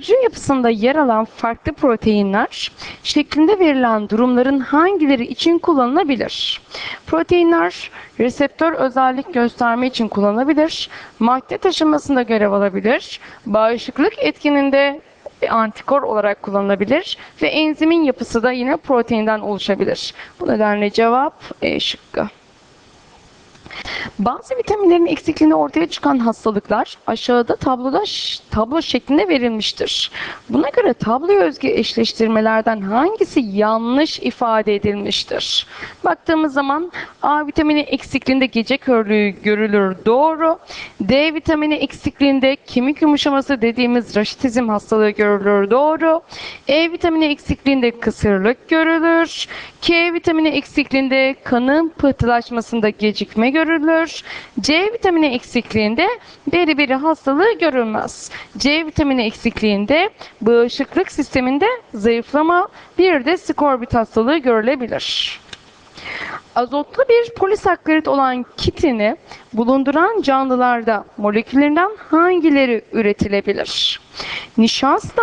hücre yapısında yer alan farklı proteinler şeklinde verilen durumların hangileri için kullanılabilir? Proteinler reseptör özellik gösterme için kullanılabilir, madde taşımasında görev alabilir, bağışıklık etkininde antikor olarak kullanılabilir ve enzimin yapısı da yine proteinden oluşabilir. Bu nedenle cevap E şıkkı. Bazı vitaminlerin eksikliğinde ortaya çıkan hastalıklar aşağıda tabloda tablo şeklinde verilmiştir. Buna göre tabloya özgü eşleştirmelerden hangisi yanlış ifade edilmiştir? Baktığımız zaman A vitamini eksikliğinde gece körlüğü görülür doğru. D vitamini eksikliğinde kemik yumuşaması dediğimiz raşitizm hastalığı görülür doğru. E vitamini eksikliğinde kısırlık görülür. K vitamini eksikliğinde kanın pıhtılaşmasında gecikme görülür. C vitamini eksikliğinde beriberi hastalığı görülmez. C vitamini eksikliğinde bağışıklık sisteminde zayıflama, bir de skorbut hastalığı görülebilir. Azotlu bir polisakkarit olan kitini bulunduran canlılarda moleküllerinden hangileri üretilebilir? Nişasta,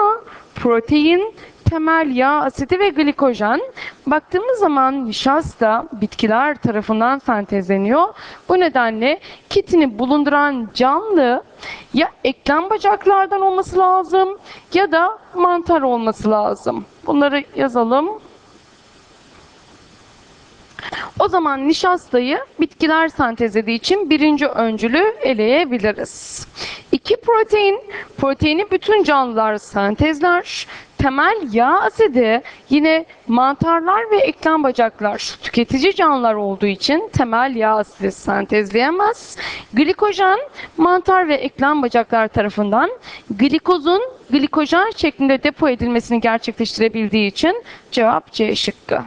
protein, temel yağ asidi ve glikojen. Baktığımız zaman nişasta bitkiler tarafından sentezleniyor. Bu nedenle kitini bulunduran canlı ya eklem bacaklardan olması lazım ya da mantar olması lazım. Bunları yazalım. O zaman nişastayı bitkiler sentezlediği için birinci öncülü eleyebiliriz. İki protein, proteini bütün canlılar sentezler. Temel yağ asidi yine mantarlar ve eklem bacaklar tüketici canlılar olduğu için temel yağ asidi sentezleyemez. Glikojen mantar ve eklem bacaklar tarafından glikozun glikojen şeklinde depo edilmesini gerçekleştirebildiği için cevap C şıkkı.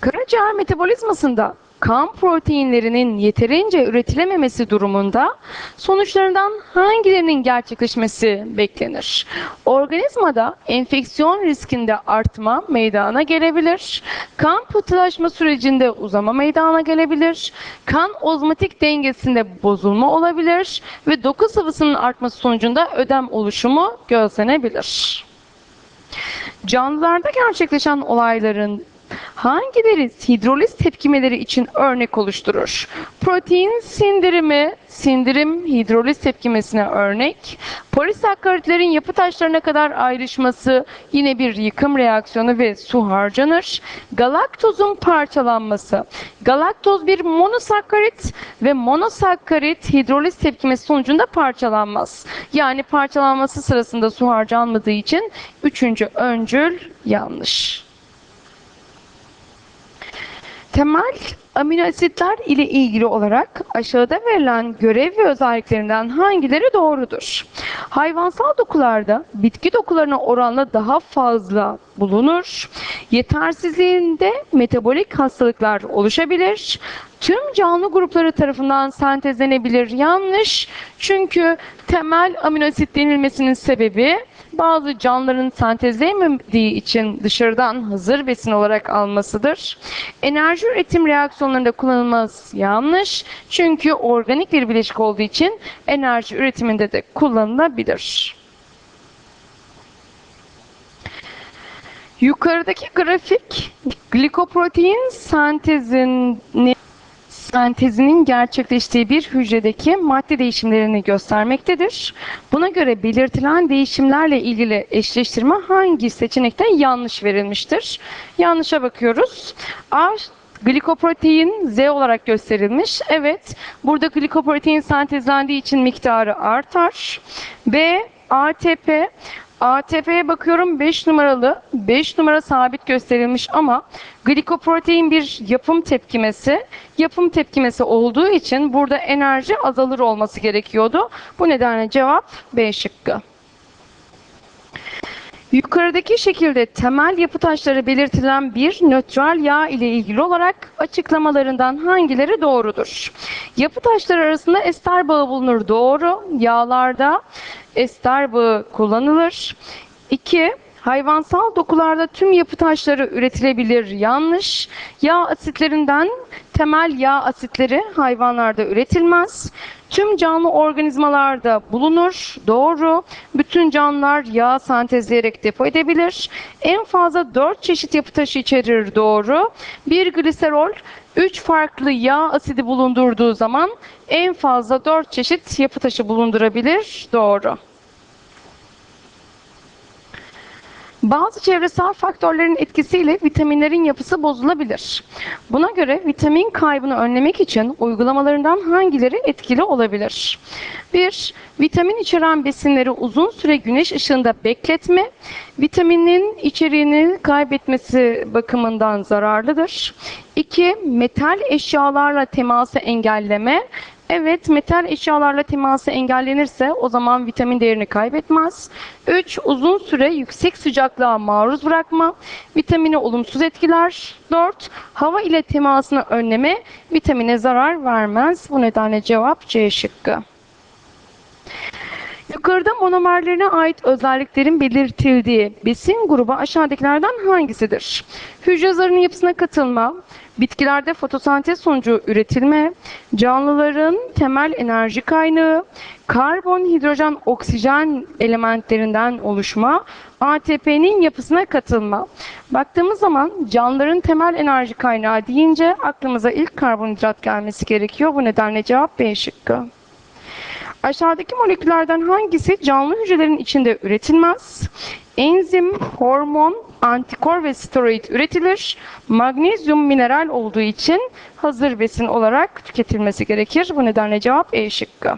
Karaciğer metabolizmasında kan proteinlerinin yeterince üretilememesi durumunda sonuçlarından hangilerinin gerçekleşmesi beklenir? Organizmada enfeksiyon riskinde artma meydana gelebilir. Kan pıhtılaşma sürecinde uzama meydana gelebilir. Kan ozmotik dengesinde bozulma olabilir ve doku sıvısının artması sonucunda ödem oluşumu gözlenebilir. Canlılarda gerçekleşen olayların Hangileri hidroliz tepkimeleri için örnek oluşturur? Protein sindirimi, sindirim hidroliz tepkimesine örnek. Polisakkaritlerin yapı taşlarına kadar ayrışması yine bir yıkım reaksiyonu ve su harcanır. Galaktozun parçalanması. Galaktoz bir monosakkarit ve monosakkarit hidroliz tepkimesi sonucunda parçalanmaz. Yani parçalanması sırasında su harcanmadığı için üçüncü öncül yanlış. Temel amino asitler ile ilgili olarak aşağıda verilen görev ve özelliklerinden hangileri doğrudur? Hayvansal dokularda bitki dokularına oranla daha fazla bulunur. Yetersizliğinde metabolik hastalıklar oluşabilir. Tüm canlı grupları tarafından sentezlenebilir. Yanlış. Çünkü temel amino asit denilmesinin sebebi bazı canlıların sentezleyemediği için dışarıdan hazır besin olarak almasıdır. Enerji üretim reaksiyonlarında kullanılmaz yanlış. Çünkü organik bir bileşik olduğu için enerji üretiminde de kullanılabilir. Yukarıdaki grafik glikoprotein sentezini sentezinin gerçekleştiği bir hücredeki madde değişimlerini göstermektedir. Buna göre belirtilen değişimlerle ilgili eşleştirme hangi seçenekte yanlış verilmiştir? Yanlışa bakıyoruz. A glikoprotein Z olarak gösterilmiş. Evet, burada glikoprotein sentezlendiği için miktarı artar. B ATP ATP'ye bakıyorum 5 numaralı. 5 numara sabit gösterilmiş ama glikoprotein bir yapım tepkimesi. Yapım tepkimesi olduğu için burada enerji azalır olması gerekiyordu. Bu nedenle cevap B şıkkı. Yukarıdaki şekilde temel yapı taşları belirtilen bir nötral yağ ile ilgili olarak açıklamalarından hangileri doğrudur? Yapı taşları arasında ester bağı bulunur. Doğru. Yağlarda ester bağı kullanılır. 2. Hayvansal dokularda tüm yapı taşları üretilebilir. Yanlış. Yağ asitlerinden temel yağ asitleri hayvanlarda üretilmez. Tüm canlı organizmalarda bulunur. Doğru. Bütün canlılar yağ sentezleyerek depo edebilir. En fazla 4 çeşit yapı taşı içerir. Doğru. Bir gliserol 3 farklı yağ asidi bulundurduğu zaman en fazla 4 çeşit yapı taşı bulundurabilir. Doğru. Bazı çevresel faktörlerin etkisiyle vitaminlerin yapısı bozulabilir. Buna göre vitamin kaybını önlemek için uygulamalarından hangileri etkili olabilir? 1. Vitamin içeren besinleri uzun süre güneş ışığında bekletme, vitaminin içeriğini kaybetmesi bakımından zararlıdır. 2. Metal eşyalarla teması engelleme, Evet, metal eşyalarla teması engellenirse o zaman vitamin değerini kaybetmez. 3. Uzun süre yüksek sıcaklığa maruz bırakma vitamini olumsuz etkiler. 4. Hava ile temasını önleme vitamine zarar vermez. Bu nedenle cevap C şıkkı. Yukarıda monomerlerine ait özelliklerin belirtildiği besin grubu aşağıdakilerden hangisidir? Hücre zarının yapısına katılma, bitkilerde fotosentez sonucu üretilme, canlıların temel enerji kaynağı, karbon, hidrojen, oksijen elementlerinden oluşma, ATP'nin yapısına katılma. Baktığımız zaman canlıların temel enerji kaynağı deyince aklımıza ilk karbonhidrat gelmesi gerekiyor. Bu nedenle cevap B şıkkı. Aşağıdaki moleküllerden hangisi canlı hücrelerin içinde üretilmez? Enzim, hormon, antikor ve steroid üretilir. Magnezyum mineral olduğu için hazır besin olarak tüketilmesi gerekir. Bu nedenle cevap E şıkkı.